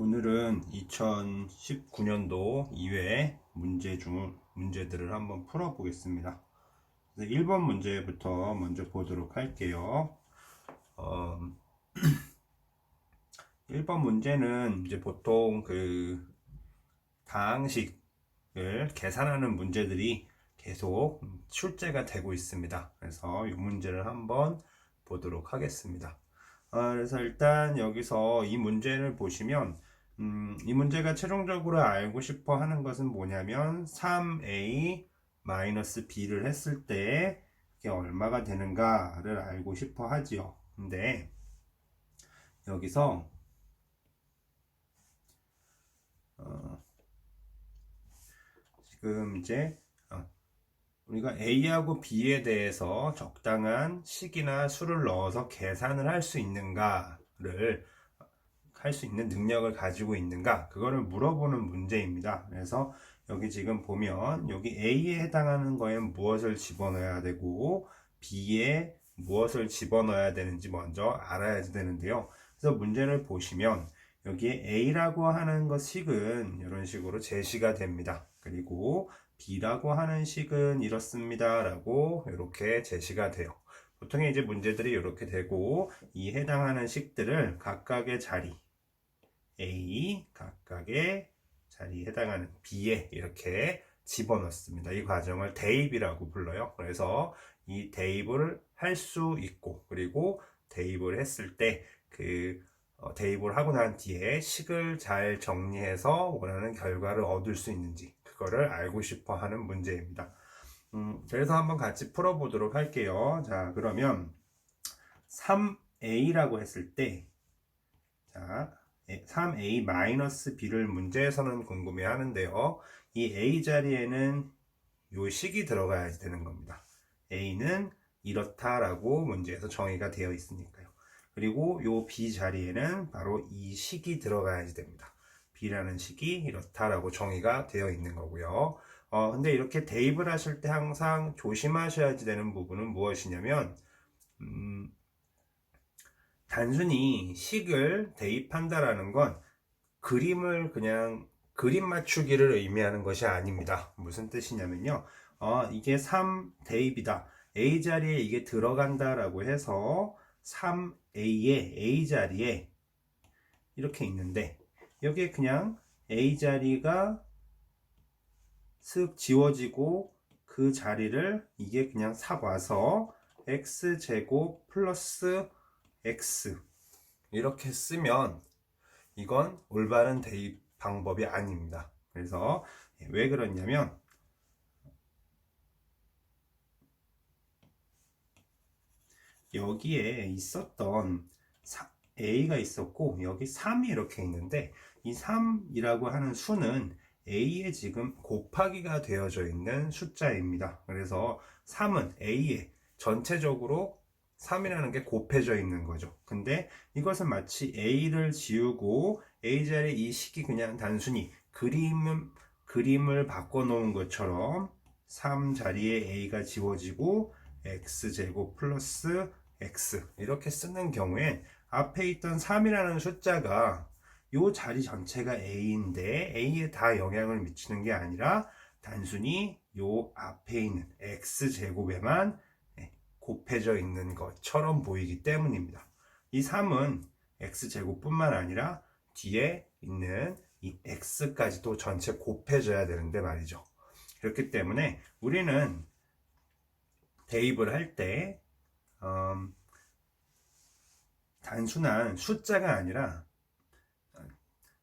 오늘은 2019년도 2회 문제 중 문제들을 한번 풀어 보겠습니다. 1번 문제부터 먼저 보도록 할게요. 어, 1번 문제는 이제 보통 그 다항식을 계산하는 문제들이 계속 출제가 되고 있습니다. 그래서 이 문제를 한번 보도록 하겠습니다. 아, 그래서 일단 여기서 이 문제를 보시면 음, 이 문제가 최종적으로 알고 싶어 하는 것은 뭐냐면 3a b를 했을 때 이게 얼마가 되는가를 알고 싶어 하지요. 근데 여기서 어, 지금 이제 어, 우리가 A하고 B에 대해서 적당한 식이나 수를 넣어서 계산을 할 수 있는가를 할 수 있는 능력을 가지고 있는가 그거를 물어보는 문제입니다. 그래서 여기 지금 보면 여기 A에 해당하는 거에 무엇을 집어넣어야 되고 B에 무엇을 집어넣어야 되는지 먼저 알아야 되는데요. 그래서 문제를 보시면 여기에 A라고 하는 것 식은 이런 식으로 제시가 됩니다. 그리고 B라고 하는 식은 이렇습니다. 라고 이렇게 제시가 돼요. 보통 이제 문제들이 이렇게 되고 이 해당하는 식들을 각각의 자리 A 각각의 자리에 해당하는 B에 이렇게 집어넣습니다. 이 과정을 대입이라고 불러요. 그래서 이 대입을 할 수 있고 그리고 대입을 했을 때그 어, 대입을 하고 난 뒤에 식을 잘 정리해서 원하는 결과를 얻을 수 있는지 그거를 알고 싶어 하는 문제입니다. 음, 그래서 한번 같이 풀어보도록 할게요. 자, 그러면 3a라고 했을 때, 자, 3a-b를 문제에서는 궁금해 하는데요. 이 a 자리에는 요 식이 들어가야 되는 겁니다. a는 이렇다라고 문제에서 정의가 되어 있으니까요. 그리고 요 b 자리에는 바로 이 식이 들어가야지 됩니다. b라는 식이 이렇다라고 정의가 되어 있는 거고요. 어, 근데 이렇게 대입을 하실 때 항상 조심하셔야지 되는 부분은 무엇이냐면, 음, 단순히 식을 대입한다라는 건 그림을 그냥 그림 맞추기를 의미하는 것이 아닙니다. 무슨 뜻이냐면요. 어, 이게 3 대입이다. A 자리에 이게 들어간다라고 해서 3A의 A 자리에 이렇게 있는데 여기에 그냥 A 자리가 슥 지워지고 그 자리를 이게 그냥 삽 와서 x제곱 플러스 x 이렇게 쓰면 이건 올바른 대입 방법이 아닙니다. 그래서 왜 그러냐면 여기에 있었던 a가 있었고 여기 3이 이렇게 있는데 이 3이라고 하는 수는 a에 지금 곱하기가 되어져 있는 숫자입니다. 그래서 3은 a에 전체적으로 3이라는 게 곱해져 있는 거죠. 근데 이것은 마치 a를 지우고 a 자리에 이 식이 그냥 단순히 그림, 그림을 바꿔 놓은 것처럼 3 자리에 a가 지워지고 x제곱 플러스 x 이렇게 쓰는 경우엔 앞에 있던 3이라는 숫자가 이 자리 전체가 A인데 A에 다 영향을 미치는 게 아니라 단순히 이 앞에 있는 X제곱에만 네, 곱해져 있는 것처럼 보이기 때문입니다. 이 3은 X제곱뿐만 아니라 뒤에 있는 이 X까지도 전체 곱해져야 되는데 말이죠. 그렇기 때문에 우리는 대입을 할때 음, 단순한 숫자가 아니라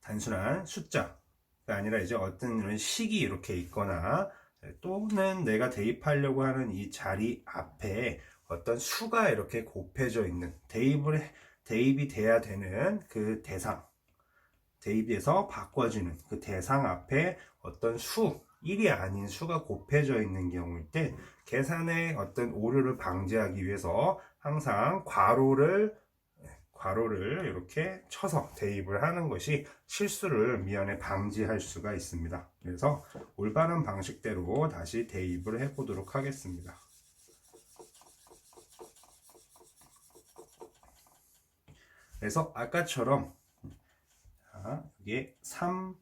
단순한 숫자가 아니라 이제 어떤 이런 식이 이렇게 있거나 또는 내가 대입하려고 하는 이 자리 앞에 어떤 수가 이렇게 곱해져 있는 대입을 대입이 돼야 되는 그 대상 대입에서 바꿔지는 그 대상 앞에 어떤 수 1이 아닌 수가 곱해져 있는 경우일 때 계산의 어떤 오류를 방지하기 위해서 항상 괄호를 괄호를 이렇게 쳐서 대입을 하는 것이 실수를 미연에 방지할 수가 있습니다. 그래서 올바른 방식대로 다시 대입을 해보도록 하겠습니다. 그래서 아까처럼 자, 이게 3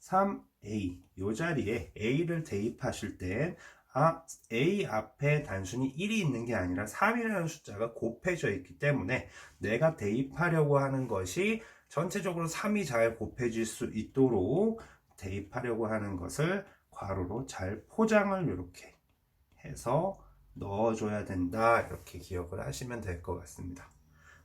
3a 요 자리에 a를 대입하실 땐 아, a 앞에 단순히 1이 있는 게 아니라 3이라는 숫자가 곱해져 있기 때문에 내가 대입하려고 하는 것이 전체적으로 3이 잘 곱해질 수 있도록 대입하려고 하는 것을 괄호로 잘 포장을 이렇게 해서 넣어줘야 된다 이렇게 기억을 하시면 될 것 같습니다.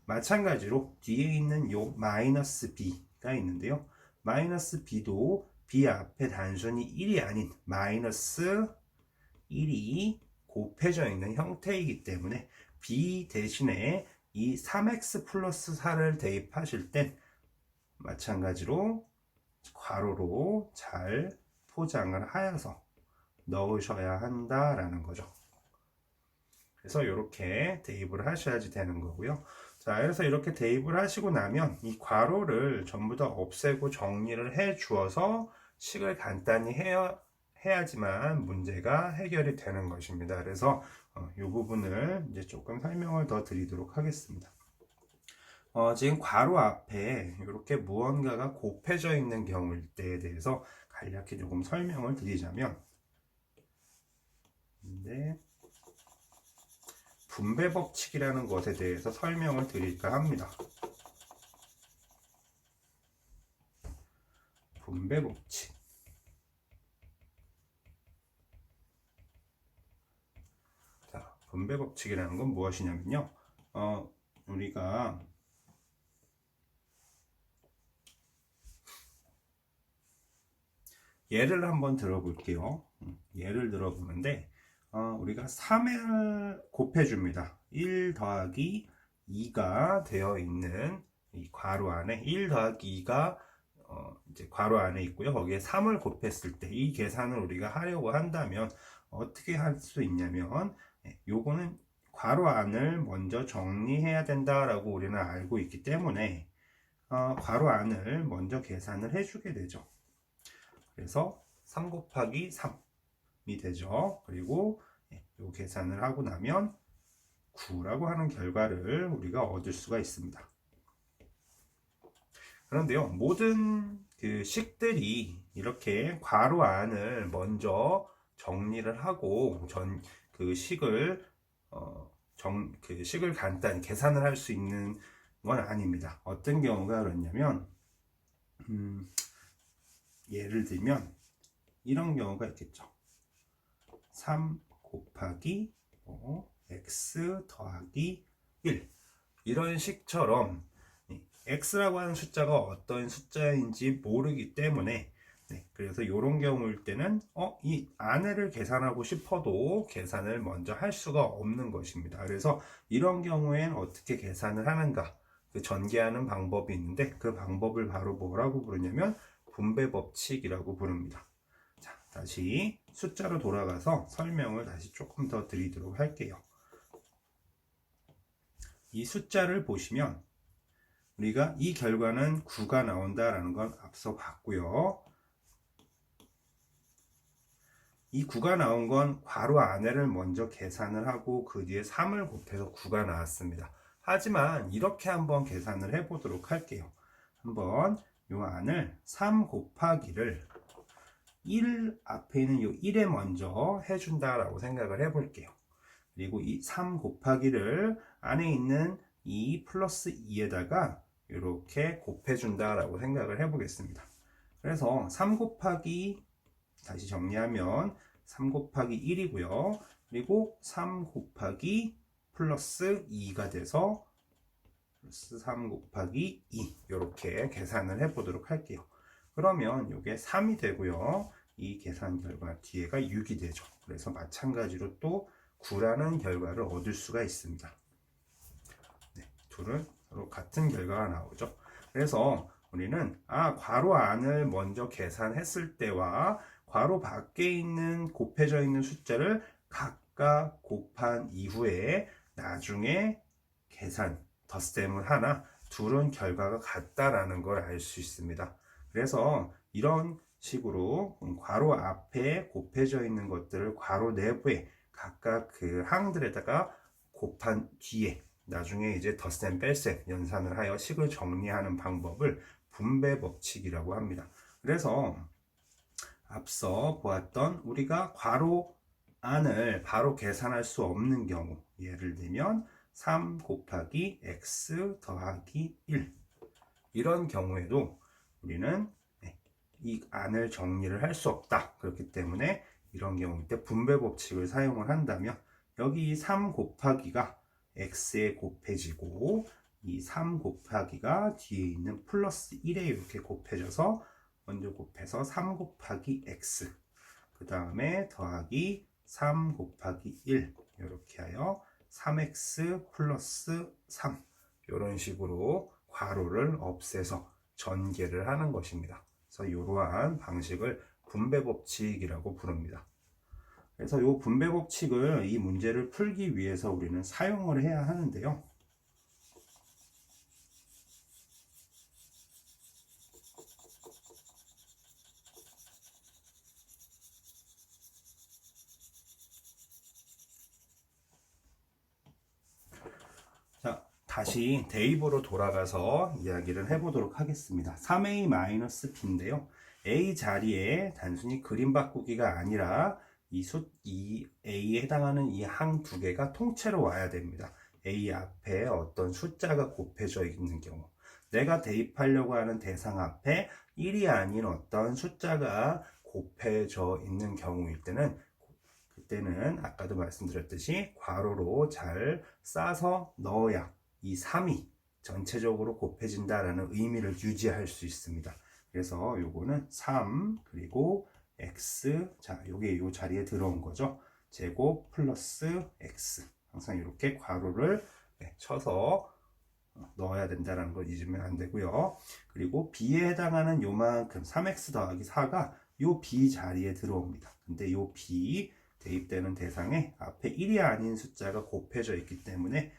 마찬가지로 뒤에 있는 요 마이너스 b가 있는데요. 마이너스 b도 b 앞에 단순히 1이 아닌 마이너스 1이 곱해져 있는 형태이기 때문에 b 대신에 이 3x 플러스 4를 대입하실 땐 마찬가지로 괄호로 잘 포장을 하여서 넣으셔야 한다라는 거죠. 그래서 이렇게 대입을 하셔야지 되는 거고요. 자, 그래서 이렇게 대입을 하시고 나면 이 괄호를 전부 다 없애고 정리를 해 주어서 식을 간단히 해야, 해야지만 문제가 해결이 되는 것입니다. 그래서 어, 이 부분을 이제 조금 설명을 더 드리도록 하겠습니다. 어, 지금 괄호 앞에 이렇게 무언가가 곱해져 있는 경우일 때에 대해서 간략히 조금 설명을 드리자면 네. 분배 법칙이라는 것에 대해서 설명을 드릴까 합니다. 분배 법칙. 자, 분배 법칙이라는 건 무엇이냐면요. 어, 우리가 예를 한번 들어볼게요. 음, 예를 들어보는데, 어, 우리가 3을 곱해줍니다. 1 더하기 2가 되어 있는 이 괄호 안에 1 더하기 2가 어, 이제 괄호 안에 있고요. 거기에 3을 곱했을 때 이 계산을 우리가 하려고 한다면 어떻게 할 수 있냐면 예, 요거는 괄호 안을 먼저 정리해야 된다라고 우리는 알고 있기 때문에 어, 괄호 안을 먼저 계산을 해주게 되죠. 그래서 3 곱하기 3 이 되죠. 그리고 이 계산을 하고 나면 9라고 하는 결과를 우리가 얻을 수가 있습니다. 그런데요, 모든 그 식들이 이렇게 괄호 안을 먼저 정리를 하고 전 그 식을 어, 정, 그 식을 간단히 계산을 할 수 있는 건 아닙니다. 어떤 경우가 그렇냐면 음, 예를 들면 이런 경우가 있겠죠. 3 곱하기 5, x 더하기 1 이런 식처럼 x라고 하는 숫자가 어떤 숫자인지 모르기 때문에 네, 그래서 이런 경우일 때는 어, 이 안에를 계산하고 싶어도 계산을 먼저 할 수가 없는 것입니다. 그래서 이런 경우엔 어떻게 계산을 하는가 그 전개하는 방법이 있는데 그 방법을 바로 뭐라고 부르냐면 분배 법칙이라고 부릅니다. 자, 다시 숫자로 돌아가서 설명을 다시 조금 더 드리도록 할게요. 이 숫자를 보시면 우리가 이 결과는 9가 나온다라는 건 앞서 봤고요. 이 9가 나온 건 괄호 안에를 먼저 계산을 하고 그 뒤에 3을 곱해서 9가 나왔습니다. 하지만 이렇게 한번 계산을 해 보도록 할게요. 한번 요 안을 3 곱하기를 1 앞에 있는 요 1에 먼저 해준다라고 생각을 해 볼게요. 그리고 이 3 곱하기를 안에 있는 2 플러스 2에다가 이렇게 곱해준다라고 생각을 해 보겠습니다. 그래서 3 곱하기 다시 정리하면 3 곱하기 1이고요. 그리고 3 곱하기 플러스 2가 돼서 플러스 3 곱하기 2 이렇게 계산을 해 보도록 할게요. 그러면 이게 3이 되고요. 이 계산 결과 뒤에가 6이 되죠. 그래서 마찬가지로 또 9라는 결과를 얻을 수가 있습니다. 네, 둘은 서로 같은 결과가 나오죠. 그래서 우리는 아 괄호 안을 먼저 계산했을 때와 괄호 밖에 있는 곱해져 있는 숫자를 각각 곱한 이후에 나중에 계산 덧셈을 하나 둘은 결과가 같다라는 걸 알 수 있습니다. 그래서 이런 식으로 괄호 앞에 곱해져 있는 것들을 괄호 내부에 각각 그 항들에다가 곱한 뒤에 나중에 이제 덧셈 뺄셈 연산을 하여 식을 정리하는 방법을 분배 법칙이라고 합니다. 그래서 앞서 보았던 우리가 괄호 안을 바로 계산할 수 없는 경우 예를 들면 3 곱하기 x 더하기 1 이런 경우에도 우리는 네, 이 안을 정리를 할 수 없다. 그렇기 때문에 이런 경우일 때 분배 법칙을 사용을 한다면 여기 이3 곱하기가 x에 곱해지고 이 3 곱하기가 뒤에 있는 플러스 1에 이렇게 곱해져서 먼저 곱해서 3 곱하기 x 그 다음에 더하기 3 곱하기 1 이렇게 하여 3x 플러스 3 이런 식으로 괄호를 없애서 전개를 하는 것입니다. 그래서 이러한 방식을 분배 법칙이라고 부릅니다. 그래서 이 분배 법칙을 이 문제를 풀기 위해서 우리는 사용을 해야 하는데요. 자, 다시 대입으로 돌아가서 이야기를 해보도록 하겠습니다. 3a-b인데요. a 자리에 단순히 그림 바꾸기가 아니라 이 숫, 이 a에 해당하는 이 항 두 개가 통째로 와야 됩니다. a 앞에 어떤 숫자가 곱해져 있는 경우. 내가 대입하려고 하는 대상 앞에 1이 아닌 어떤 숫자가 곱해져 있는 경우일 때는 그때는 아까도 말씀드렸듯이 괄호로 잘 싸서 넣어야 이 3이 전체적으로 곱해진다라는 의미를 유지할 수 있습니다. 그래서 요거는 3 그리고 x 자 요게 요 자리에 들어온 거죠. 제곱 플러스 x 항상 이렇게 괄호를 네, 쳐서 넣어야 된다는 걸 잊으면 안 되고요. 그리고 b에 해당하는 요만큼 3x 더하기 4가 요 b 자리에 들어옵니다. 근데 요 b 대입되는 대상에 앞에 1이 아닌 숫자가 곱해져 있기 때문에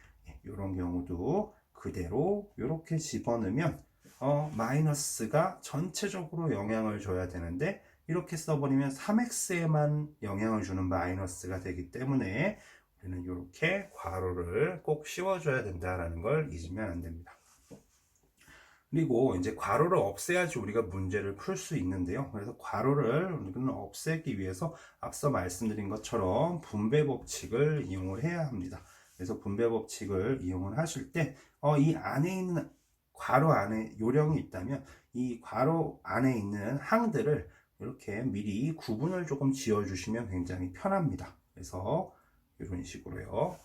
이런 경우도 그대로 이렇게 집어넣으면 어, 마이너스가 전체적으로 영향을 줘야 되는데 이렇게 써버리면 3x에만 영향을 주는 마이너스가 되기 때문에 우리는 이렇게 괄호를 꼭 씌워줘야 된다는 걸 잊으면 안 됩니다. 그리고 이제 괄호를 없애야지 우리가 문제를 풀 수 있는데요. 그래서 괄호를 우리는 없애기 위해서 앞서 말씀드린 것처럼 분배 법칙을 이용을 해야 합니다. 그래서 분배 법칙을 이용을 하실 때, 어, 이 안에 있는 괄호 안에 요령이 있다면 이 괄호 안에 있는 항들을 이렇게 미리 구분을 조금 지어 주시면 굉장히 편합니다. 그래서 이런 식으로요.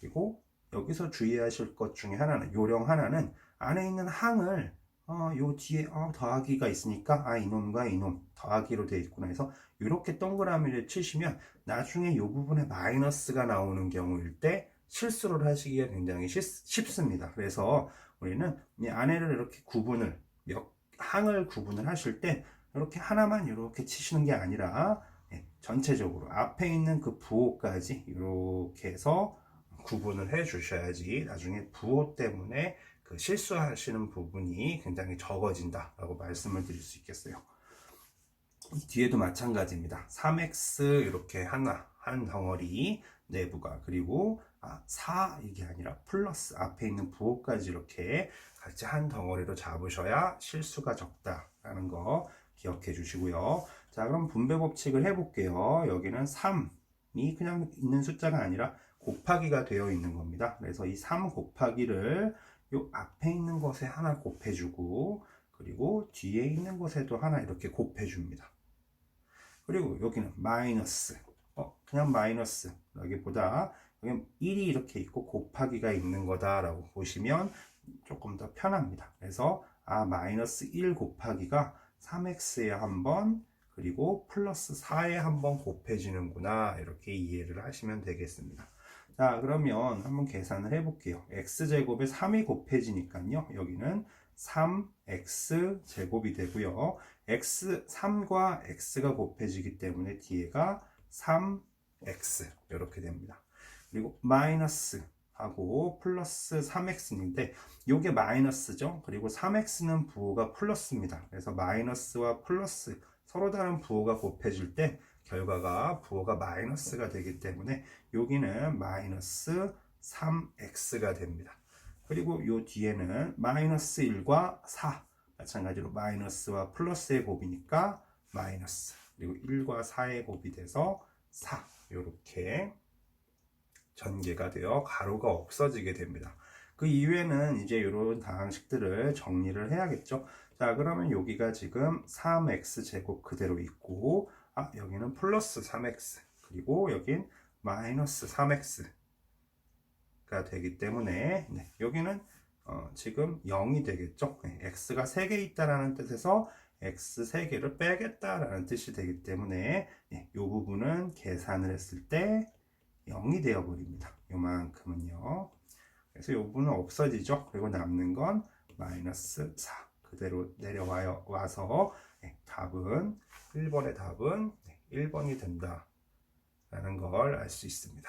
그리고 여기서 주의하실 것 중에 하나는 요령 하나는 안에 있는 항을 어, 요 뒤에 어, 더하기가 있으니까 아 이놈과 이놈 더하기로 되어 있구나 해서 이렇게 동그라미를 치시면 나중에 요 부분에 마이너스가 나오는 경우일 때 실수를 하시기가 굉장히 쉽, 쉽습니다. 그래서 우리는 이 안에를 이렇게 구분을 몇 항을 구분을 하실 때 이렇게 하나만 이렇게 치시는 게 아니라 예, 전체적으로 앞에 있는 그 부호까지 이렇게 해서 구분을 해 주셔야지 나중에 부호 때문에 그 실수하시는 부분이 굉장히 적어진다라고 말씀을 드릴 수 있겠어요. 뒤에도 마찬가지입니다. 3x 이렇게 하나 한 덩어리 내부가 그리고 아, 4 이게 아니라 플러스 앞에 있는 부호까지 이렇게 같이 한 덩어리로 잡으셔야 실수가 적다라는 거 기억해 주시고요. 자, 그럼 분배 법칙을 해볼게요. 여기는 3이 그냥 있는 숫자가 아니라 곱하기가 되어 있는 겁니다. 그래서 이 3 곱하기를 요 앞에 있는 것에 하나 곱해주고 그리고 뒤에 있는 것에도 하나 이렇게 곱해줍니다. 그리고 여기는 마이너스 어, 그냥 마이너스 여기보다 여기 1이 이렇게 있고 곱하기가 있는 거다라고 보시면 조금 더 편합니다. 그래서 아 마이너스 1 곱하기가 3x에 한번 그리고 플러스 4에 한번 곱해지는구나 이렇게 이해를 하시면 되겠습니다. 자 그러면 한번 계산을 해볼게요. x제곱에 3이 곱해지니까요. 여기는 3x 제곱이 되고요. x 3과 x가 곱해지기 때문에 뒤에가 3x 이렇게 됩니다. 그리고 마이너스 하고 플러스 3x인데 이게 마이너스죠. 그리고 3x는 부호가 플러스입니다. 그래서 마이너스와 플러스 서로 다른 부호가 곱해질 때 결과가 부호가 마이너스가 되기 때문에 여기는 마이너스 3x가 됩니다. 그리고 요 뒤에는 마이너스 1과 4 마찬가지로 마이너스와 플러스의 곱이니까 마이너스 그리고 1과 4의 곱이 돼서 4 이렇게 전개가 되어 가로가 없어지게 됩니다. 그 이후에는 이제 이런 다항식들을 정리를 해야겠죠. 자, 그러면 여기가 지금 3x 제곱 그대로 있고, 아, 여기는 플러스 3x, 그리고 여긴 마이너스 3x가 되기 때문에, 네, 여기는 어, 지금 0이 되겠죠. 네, x가 3개 있다라는 뜻에서 x 3개를 빼겠다라는 뜻이 되기 때문에, 네, 이 부분은 계산을 했을 때 0이 되어 버립니다. 요만큼은요. 그래서 이 부분은 없어지죠. 그리고 남는 건 마이너스 4 그대로 내려와요 와서 네, 답은 1번의 답은 1번이 된다 라는 걸 알 수 있습니다.